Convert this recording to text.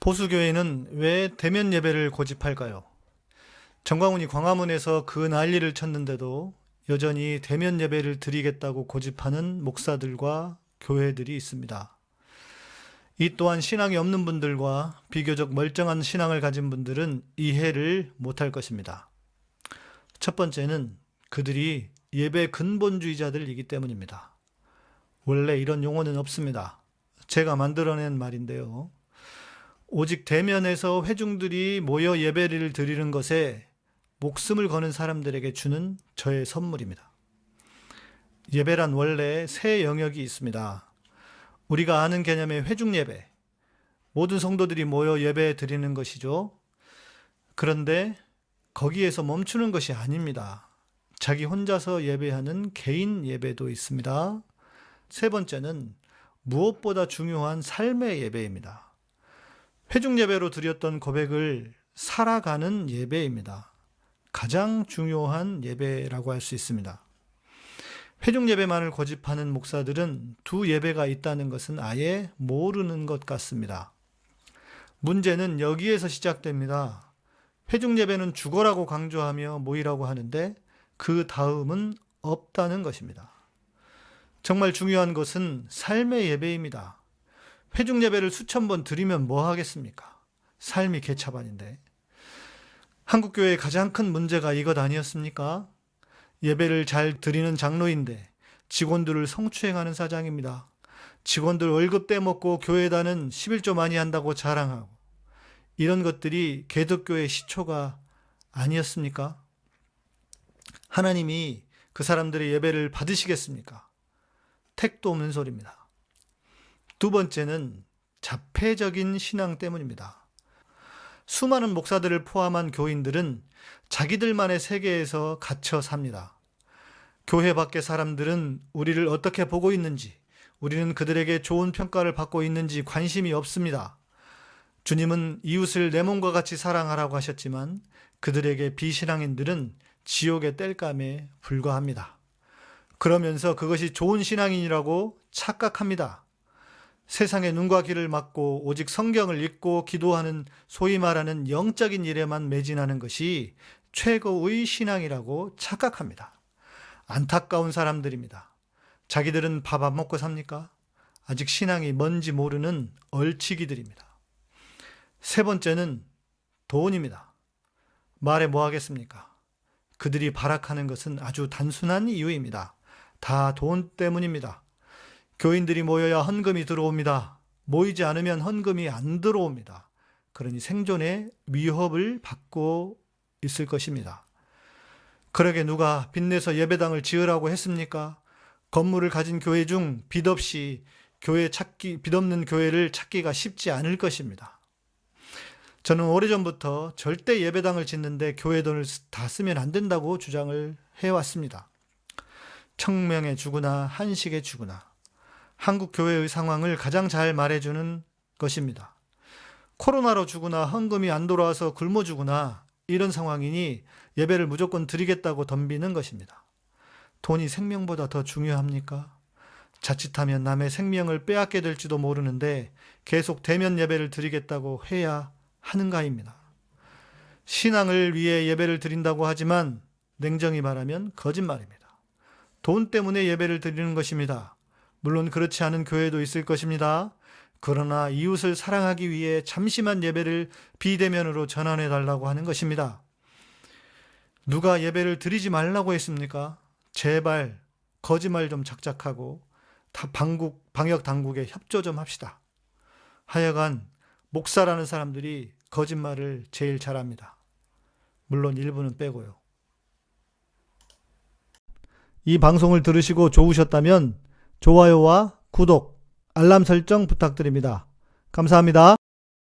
보수교회는 왜 대면 예배를 고집할까요? 정광훈이 광화문에서 그 난리를 쳤는데도 여전히 대면 예배를 드리겠다고 고집하는 목사들과 교회들이 있습니다. 이 또한 신앙이 없는 분들과 비교적 멀쩡한 신앙을 가진 분들은 이해를 못할 것입니다. 첫 번째는 그들이 예배 근본주의자들이기 때문입니다. 원래 이런 용어는 없습니다. 제가 만들어낸 말인데요. 오직 대면에서 회중들이 모여 예배를 드리는 것에 목숨을 거는 사람들에게 주는 저의 선물입니다. 예배란 원래 세 영역이 있습니다. 우리가 아는 개념의 회중 예배. 모든 성도들이 모여 예배 드리는 것이죠. 그런데 거기에서 멈추는 것이 아닙니다. 자기 혼자서 예배하는 개인 예배도 있습니다. 세 번째는 무엇보다 중요한 삶의 예배입니다. 회중 예배로 드렸던 고백을 살아가는 예배입니다. 가장 중요한 예배라고 할 수 있습니다. 회중 예배만을 고집하는 목사들은 두 예배가 있다는 것은 아예 모르는 것 같습니다. 문제는 여기에서 시작됩니다. 회중 예배는 죽어라고 강조하며 모이라고 하는데 그 다음은 없다는 것입니다. 정말 중요한 것은 삶의 예배입니다. 회중 예배를 수천 번 드리면 뭐 하겠습니까? 삶이 개차반인데. 한국 교회의 가장 큰 문제가 이것 아니었습니까? 예배를 잘 드리는 장로인데 직원들을 성추행하는 사장입니다. 직원들 월급 떼먹고 교회다는 11조 많이 한다고 자랑하고 이런 것들이 개덕교의 시초가 아니었습니까? 하나님이 그 사람들의 예배를 받으시겠습니까? 택도 없는 소리입니다. 두 번째는 자폐적인 신앙 때문입니다. 수많은 목사들을 포함한 교인들은 자기들만의 세계에서 갇혀 삽니다. 교회 밖의 사람들은 우리를 어떻게 보고 있는지, 우리는 그들에게 좋은 평가를 받고 있는지 관심이 없습니다. 주님은 이웃을 내 몸과 같이 사랑하라고 하셨지만 그들에게 비신앙인들은 지옥의 땔감에 불과합니다. 그러면서 그것이 좋은 신앙인이라고 착각합니다. 세상의 눈과 귀를 막고 오직 성경을 읽고 기도하는 소위 말하는 영적인 일에만 매진하는 것이 최고의 신앙이라고 착각합니다. 안타까운 사람들입니다. 자기들은 밥 안 먹고 삽니까? 아직 신앙이 뭔지 모르는 얼치기들입니다. 세 번째는 돈입니다. 말해 뭐 하겠습니까? 그들이 발악하는 것은 아주 단순한 이유입니다. 다 돈 때문입니다. 교인들이 모여야 헌금이 들어옵니다. 모이지 않으면 헌금이 안 들어옵니다. 그러니 생존의 위협을 받고 있을 것입니다. 그러게 누가 빚내서 예배당을 지으라고 했습니까? 건물을 가진 교회 중 빚 없이 교회 찾기, 빚 없는 교회를 찾기가 쉽지 않을 것입니다. 저는 오래전부터 절대 예배당을 짓는데 교회 돈을 다 쓰면 안 된다고 주장을 해왔습니다. 청명에 주구나 한식에 주구나 한국 교회의 상황을 가장 잘 말해주는 것입니다. 코로나로 주구나 헌금이 안 돌아와서 굶어 주구나 이런 상황이니 예배를 무조건 드리겠다고 덤비는 것입니다. 돈이 생명보다 더 중요합니까? 자칫하면 남의 생명을 빼앗게 될지도 모르는데 계속 대면 예배를 드리겠다고 해야 하는가입니다. 신앙을 위해 예배를 드린다고 하지만 냉정히 말하면 거짓말입니다. 돈 때문에 예배를 드리는 것입니다. 물론 그렇지 않은 교회도 있을 것입니다. 그러나 이웃을 사랑하기 위해 잠시만 예배를 비대면으로 전환해 달라고 하는 것입니다. 누가 예배를 드리지 말라고 했습니까? 제발 거짓말 좀 작작하고 다 방국 방역 당국에 협조 좀 합시다. 하여간 목사라는 사람들이 거짓말을 제일 잘합니다. 물론 일부는 빼고요. 이 방송을 들으시고 좋으셨다면 좋아요와 구독, 알람 설정 부탁드립니다. 감사합니다.